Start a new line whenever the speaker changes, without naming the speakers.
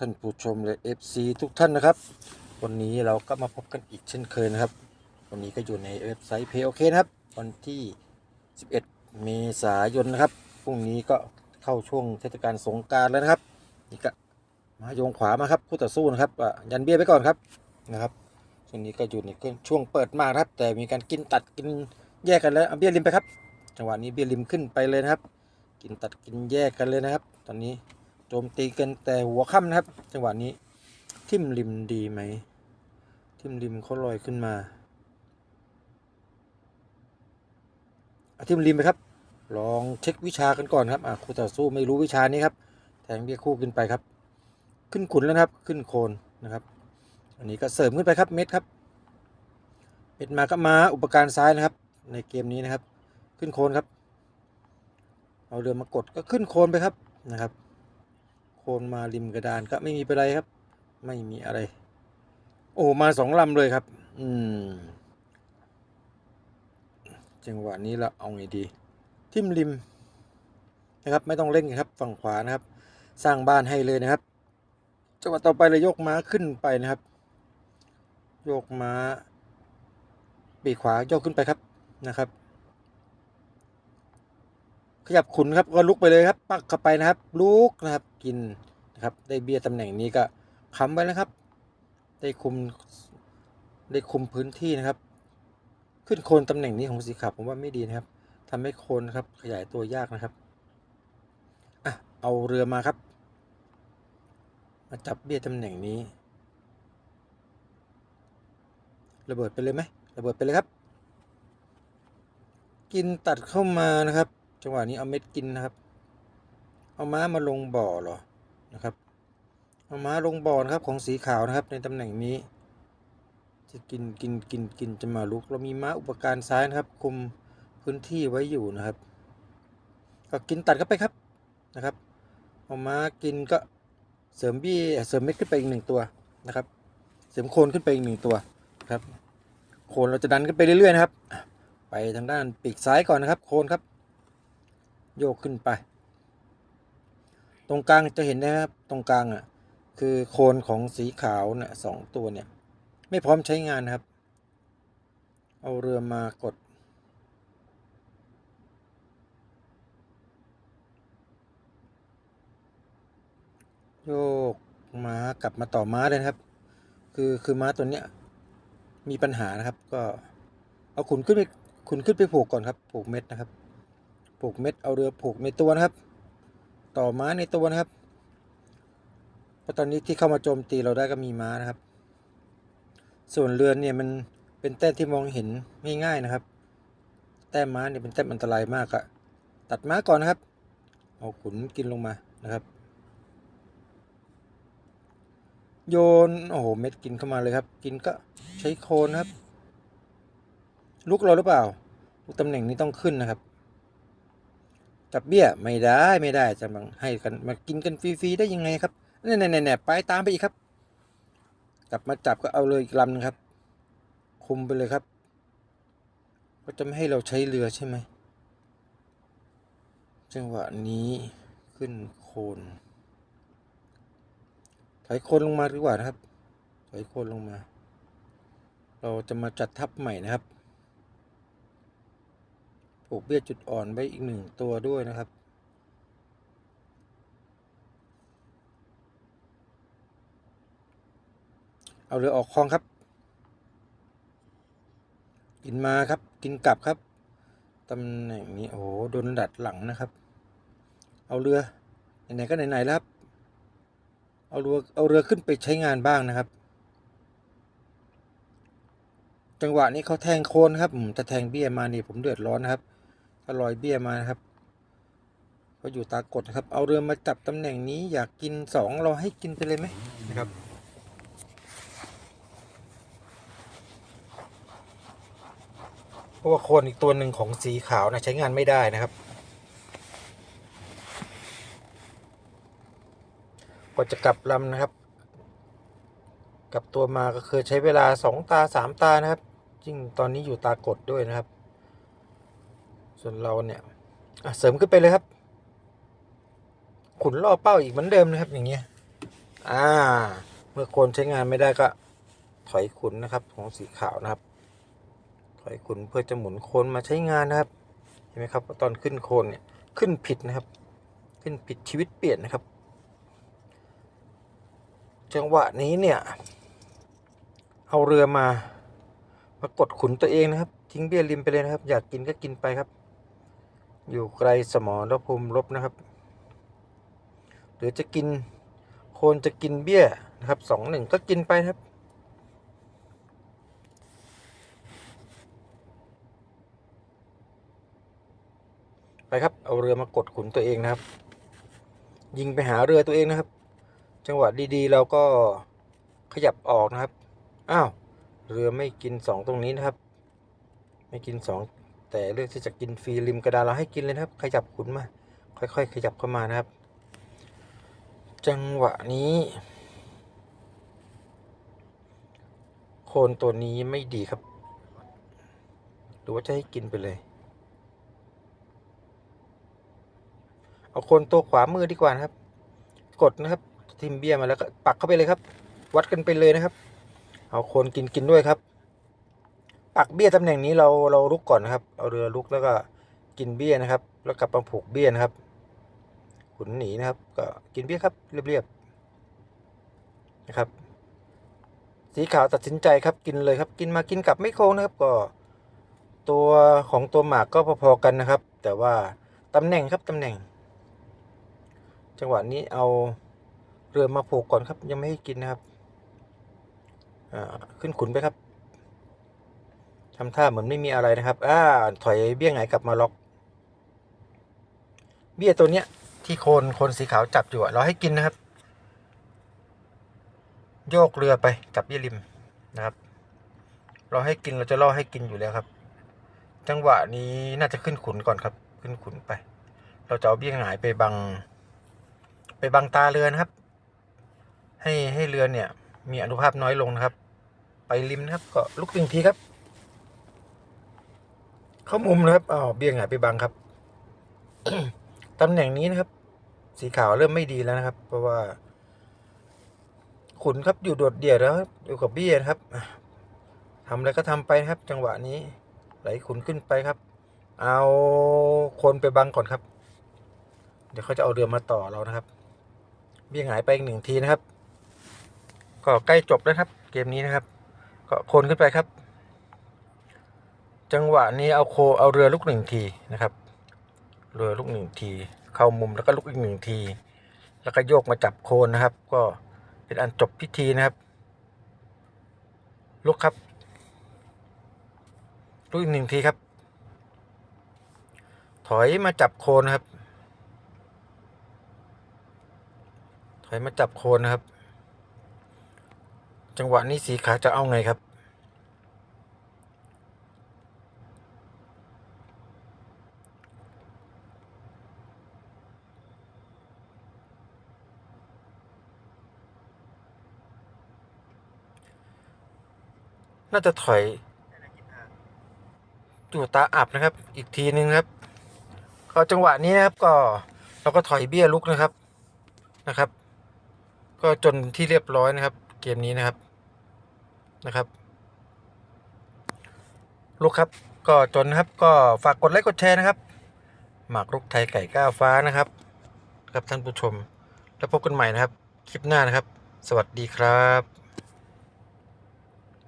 ท่านผู้ชมและ FC ทุกท่านนะครับ วันนี้เราก็มาพบกันอีกเช่นเคยนะครับ วันนี้ก็อยู่ในเว็บไซต์ POK นะครับ วันที่ 11 เมษายนนะครับพรุ่งนี้ก็เข้าช่วงเทศกาลสงการแล้วนะครับนี่ก็มาโยงขวามาครับคู่ต่อสู้นะครับอะยันเบี้ยไปก่อนครับนะครับช่วงนี้ก็อยู่ในช่วงเปิดมากครับ แต่มีการกินตัดกินแยกกันแล้วเบี้ยริมไปครับ จังหวะนี้เบี้ยริมขึ้นไปเลยนะครับ กินตัดกินแยกกันเลยนะครับ ตอนนี้ จมตีกันแต่หัวค่ำนะครับ จังหวะนี้ ทิมริมดีไหม ทิมริมเขาลอยขึ้นมาอาทิมริมไปครับ ลองเช็ควิชากันก่อนครับอะคู่ต่อสู้ไม่รู้วิชานี้ครับแทงเบี้ยคู่ขึ้นไปครับ ขึ้นขุนแล้วครับ ขึ้นโคนนะครับ อันนี้ก็เสริมขึ้นไปครับเม็ดครับเม็ดมาก็มาอุปการซ้ายนะครับ ในเกมนี้นะครับ ขึ้นโคนครับ เอาเรือมากดก็ขึ้นโคนไปครับนะครับ คนมาริมกระดานก็ไม่มีอะไรครับ ไม่มีอะไร โอ้มาสองลำเลยครับ อืม จังหวะนี้เราเอาไงดี ทิมริมนะครับ ไม่ต้องเล่นครับ ฝั่งขวานะครับ สร้างบ้านให้เลยนะครับ จังหวะต่อไปเลยยกม้าขึ้นไปนะครับ โยกม้าปีกขวาโยกขึ้นไปครับนะครับ ขยับขุนครับก็ลุกไปเลยครับ ปักเข้าไปนะครับ ลุกนะครับ กินนะครับ ได้เบี้ยตำแหน่งนี้ก็ค้ำไว้นะครับ ได้คุมได้คุมพื้นที่นะครับ ขึ้นโคนตำแหน่งนี้ของสีขาวผมว่าไม่ดีนะครับทำให้โคนครับ ขยายตัวยากนะครับอะเอาเรือมาครับ มาจับเบี้ยตำแหน่งนี้ ระเบิดไปเลยไหมระเบิดไปเลยครับ กินตัดเข้ามานะครับ จังหวะนี้เอาเม็ดกินนะครับ เอาม้ามาลงบ่อเหรอนะครับ เอาม้าลงบ่อนะครับของสีขาวนะครับ ในตำแหน่งนี้ จะกินกินกินกินจะมาลุก เรามีม้าอุปการซ้ายนะครับ คุมพื้นที่ไว้อยู่นะครับ ก็กินตัดเข้าไปครับนะครับเอาม้ากินก็เสริมบี้เสริมเม็ดขึ้นไปอีกหนึ่งตัวนะครับ เสริมโคนขึ้นไปอีกหนึ่งตัวนะครับ โคนเราจะดันขึ้นไปเรื่อยๆนะครับ ไปทางด้านปีกซ้ายก่อนนะครับ โคนครับ โยกขึ้นไป ตรงกลางจะเห็นนะครับตรงกลางอะคือโคนของสีขาวเนี่ยสองตัวเนี่ย ไม่พร้อมใช้งานนครับ เอาเรือมากด โยกม้ากลับมาต่อม้าเลยนะครับ คือคือม้าตัวเนี้ยมีปัญหานะครับก็เอาขุนขึ้นไปขุนขึ้นไปผูกก่อนครับผูกเม็ดนะครับ ผูกเม็ดเอาเรือผูกในตัวนะครับ ต่อม้าในตัวนะครับเพราะตอนนี้ที่เข้ามาโจมตีเราได้ก็มีม้านะครับ ส่วนเรือนเนี่ยมันเป็นแต้มที่มองเห็นง่ายๆนะครับ แต้มม้าเนี่ยเป็นแต้มอันตรายมากอะตัดม้าก่อนนะครับ เอาขุนกินลงมานะครับ โยนโอ้โหเม็ดกินเข้ามาเลยครับ กินก็ใช้โคนครับลุกเราหรือเปล่าตำแหน่งนี้ต้องขึ้นนะครับ จับเบี้ยไม่ได้ไม่ได้จะมาให้กันมากินกันฟรีๆได้ยังไงครับแน่ๆๆไปตามไปอีกครับ กลับมาจับก็เอาเลยอีกลำนึงครับ คุมไปเลยครับก็จะไม่ให้เราใช้เรือใช่ไหมจังหวะนี้ขึ้นโคนถอยโคนลงมาดีกว่านะครับถอยโคนลงมา เราจะมาจัดทับใหม่นะครับ ลูกเบี้ยจุดอ่อนไว้อีกหนึ่งตัวด้วยนะครับ เอาเรือออกคลองครับ กินมาครับ กินกลับครับตำแหน่งนี้โอ้โหโดนดัดหลังนะครับ เอาเรือไหนๆก็ไหนๆแล้วครับเอาเรือเอาเรือขึ้นไปใช้งานบ้างนะครับ จังหวะนี้เขาแทงโคนครับอืมถ้าแทงเบี้ยมานี่ผมเดือดร้อนนะครับ ถ้าลอยเบี้ยมานะครับเขาอยู่ตากดนะครับ เอาเรือมาจับตำแหน่งนี้อยากกินสองเราให้กินไปเลยไหมนะครับ เพราะว่าโคนอีกตัวหนึ่งของสีขาวนะใช้งานไม่ได้นะครับกว่าจะกลับลำนะครับ กลับตัวมาก็คือใช้เวลาสองตาสามตานะครับยิ่งตอนนี้อยู่ตากดด้วยนะครับ ส่วนเราเนี่ยเสริมขึ้นไปเลยครับ ขุนล่อเป้าอีกเหมือนเดิมนะครับ อย่างเงี้ย อ่า เมื่อโคนใช้งานไม่ได้ก็ ถอยขุนนะครับ ของสีขาวนะครับ ถอยขุนเพื่อจะหมุนโคนมาใช้งานนะครับ เห็นไหมครับตอนขึ้นโคนเนี่ยขึ้นผิดนะครับ ขึ้นผิดชีวิตเปลี่ยนนะครับ จังหวะนี้เนี่ย เอาเรือมามากดขุนตัวเองนะครับ ทิ้งเบี้ยริมไปเลยนะครับ อยากกินก็กินไปครับ อยู่ไกลสมรภูมิรบนะครับ หรือจะกินโคนจะกินเบี้ยนะครับสองหนึ่งก็กินไปครับ ไปครับเอาเรือมากดขุนตัวเองนะครับ ยิงไปหาเรือตัวเองนะครับ จังหวะดีๆ เราก็ขยับออกนะครับ อ้าว เรือไม่กินสองตรงนี้นะครับ ไม่กินสอง แต่เลือกที่จะกินฟรีริมกระดานเราให้กินเลยนะครับ ขยับขุนมา ค่อยๆ ขยับเข้ามานะครับ จังหวะนี้ โคนตัวนี้ไม่ดีครับ หรือว่าจะให้กินไปเลย เอาโคนตัวขวามือดีกว่านะครับ กดนะครับ ทิมเบี้ยมาแล้วก็ปักเข้าไปเลยครับ วัดกันไปเลยนะครับ เอาโคนกินกินด้วยครับ ปักเบี้ยตำแหน่งนี้เราเราลุกก่อนนะครับ เอาเรือลุกแล้วก็กินเบี้ยนะครับ แล้วกลับมาผูกเบี้ยนะครับ ขุนหนีนะครับ ก็กินเบี้ยครับเรียบๆนะครับ สีขาวตัดสินใจครับกินเลยครับ กินมากินกลับไม่โค้งนะครับ ก็ ตัวของตัวหมากก็พอๆกันนะครับ แต่ว่าตำแหน่งครับตำแหน่ง จังหวะนี้เอาเรือมาผูกก่อนครับ ยังไม่ให้กินนะครับขึ้นขุนไปครับ ทำท่าเหมือนไม่มีอะไรนะครับ อ่า ถอยเบี้ยงไงกลับมาล็อก เบี้ยตัวเนี้ย ที่โคนโคนสีขาวจับอยู่เราให้กินนะครับ โยกเรือไปจับเบี้ยริมนะครับ เราให้กินเราจะล่อให้กินอยู่แล้วครับ จังหวะนี้น่าจะขึ้นขุนก่อนครับ ขึ้นขุนไป เราจะเอาเบี้ยหายไปบัง ไปบังตาเรือนะครับ ให้ให้เรือเนี่ย มีอนุภาพน้อยลงนะครับ ไปริมนะครับ ก็ลุกหนึ่งทีครับ เข้ามุมนะครับอ๋อเบี้ยงหายไปบังครับ ตำแหน่งนี้นะครับ สีขาวเริ่มไม่ดีแล้วนะครับ เพราะว่า ขุนครับอยู่โดดเดี่ยวแล้วอยู่กับเบี้ยนะครับทำอะไรก็ทำไปนะครับ จังหวะนี้ ไหลขุนขึ้นไปครับ เอาคนไปบังก่อนครับ เดี๋ยวเขาจะเอาเรือมาต่อเรานะครับ เบี้ยหายไปอีกหนึ่งทีนะครับ ก็ใกล้จบแล้วครับ เกมนี้นะครับ ก็คนขึ้นไปครับ จังหวะนี้เอาโคเอาเรือลุกหนึ่งทีนะครับ เรือลุกหนึ่งที เข้ามุมแล้วก็ลุกอีกหนึ่งที แล้วก็โยกมาจับโคนนะครับ ก็เป็นอันจบพิธีนะครับลุกครับลุกอีกหนึ่งทีครับ ถอยมาจับโคนนะครับ ถอยมาจับโคนนะครับ จังหวะนี้สีขาจะเอาไงครับ น่าจะถอยอยู่ตาอับนะครับ อีกทีนึงครับ ก็จังหวะนี้นะครับก็เราก็ถอยเบี้ยลุกนะครับนะครับ ก็จนที่เรียบร้อยนะครับ เกมนี้นะครับนะครับลูกครับก็จนครับก็ฝากกดไลค์กดแชร์นะครับ หมากรุกไทยไก่ก้าวฟ้านะครับ ครับท่านผู้ชม แล้วพบกันใหม่นะครับ คลิปหน้านะครับ สวัสดีครับ